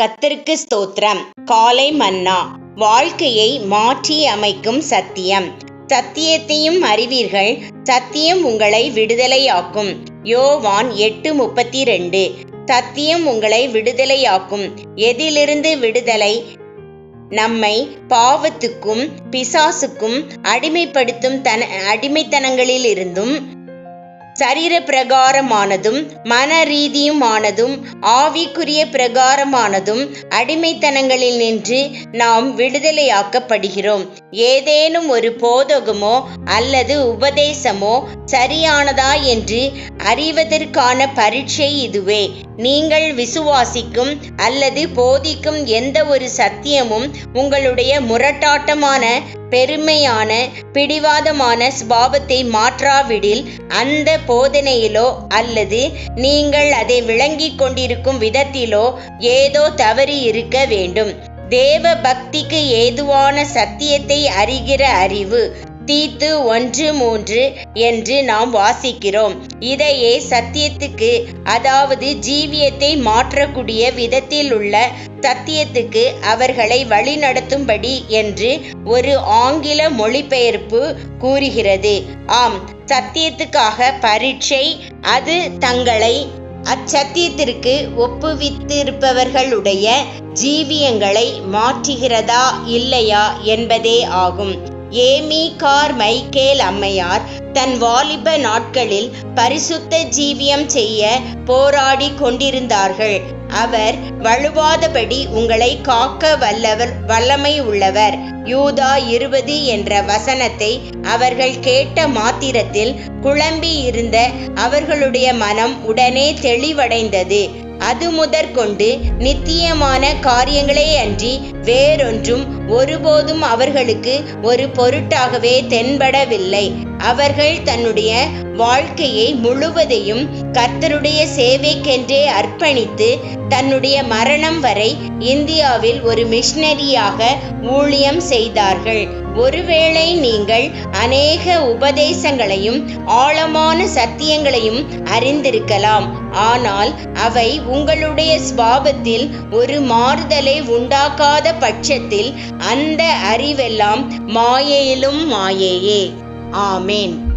கத்திற்கு ஸ்தோத்திரம். காலை மன்னா. வாழ்க்கையை மாற்றி அமைக்கும் சத்தியம். சத்தியத்தையும் அறிவீர்கள். சத்தியம் உங்களை விடுதலையாக்கும். யோவான் எட்டு முப்பத்தி ரெண்டு சத்தியம் உங்களை விடுதலையாக்கும். எதிலிருந்து விடுதலை? நம்மை பாவத்துக்கும் பிசாசுக்கும் அடிமைப்படுத்தும் தன அடிமைத்தனங்களிலிருந்தும் சரீர பிரகாரமானதும் மன ரீதியுமானதும் ஆவிக்குரிய பிரகாரமானதும் அடிமைத்தனங்களில் நின்று நாம் விடுதலையாக்கப்படுகிறோம். ஏதேனும் ஒரு போதகமோ அல்லது உபதேசமோ சரியானதா என்று அறிவதற்கான பரீட்சை இதுவே. நீங்கள் விசுவாசிக்கும் அல்லது போதிக்கும் எந்த ஒரு சத்தியமும் உங்களுடைய முரட்டாட்டமான பெருமையான பிடிவாதமான சுபாவத்தை மாற்றாவிடில் அந்த போதனையிலோ அல்லது நீங்கள் அதை விளங்கிக் கொண்டிருக்கும் விதத்திலோ ஏதோ தவறு இருக்க வேண்டும். தேவ பக்திக்கு ஏதுவான சத்தியத்தை அறிகிற அறிவு. தீத்து ஒன்று மூன்று என்று நாம் வாசிக்கிறோம். இதையே சத்தியத்துக்கு அதாவது ஜீவியத்தை மாற்றக்கூடிய விதத்தில் உள்ள சத்தியத்துக்கு அவர்களை வழிநடத்தும்படி என்று ஒரு ஆங்கில மொழிபெயர்ப்பு கூறுகிறது. ஆம் சத்தியத்துக்காக பரீட்சை அது தங்களை அச்சத்தியத்திற்கு ஒப்புவித்திருப்பவர்களுடைய ஜீவியங்களை மாற்றுகிறதா இல்லையா என்பதே ஆகும். ஏமி கார் மைக்கேல் அம்மையார் தன் வாலிப நாட்களில் பரிசுத்த ஜீவியம் செய்ய போராடி கொண்டிருந்தார்கள். அவர் வழுவாதபடி உங்களை காக்க வல்லவர் வல்லமை உள்ளவர். யூதா இருபது என்ற வசனத்தை அவர்கள் கேட்ட மாத்திரத்தில் குழம்பி இருந்த அவர்களுடைய மனம் உடனே தெளிவடைந்தது. அது முதற்கொண்டு நித்தியமான காரியங்களே அன்றி வேறொன்றும் ஒருபோதும் அவர்களுக்கு ஒரு பொருட்டாகவே தென்படவில்லை. அவர்கள் தன்னுடைய வாழ்க்கையை முழுவதையும் கர்த்தருடைய சேவைக்கென்றே அர்ப்பணித்து தன்னுடைய மரணம் வரை இந்தியாவில் ஒரு மிஷனரியாக ஊழியம் செய்தார்கள். ஒருவேளை நீங்கள் அநேக உபதேசங்களையும் ஆழமான சத்தியங்களையும் அறிந்திருக்கலாம். ஆனால் அவை உங்களுடைய சுவாபத்தில் ஒரு மாறுதலை உண்டாக்காத பட்சத்தில் அந்த அறிவெல்லாம் மாயையிலும் மாயையே. ஆமேன்.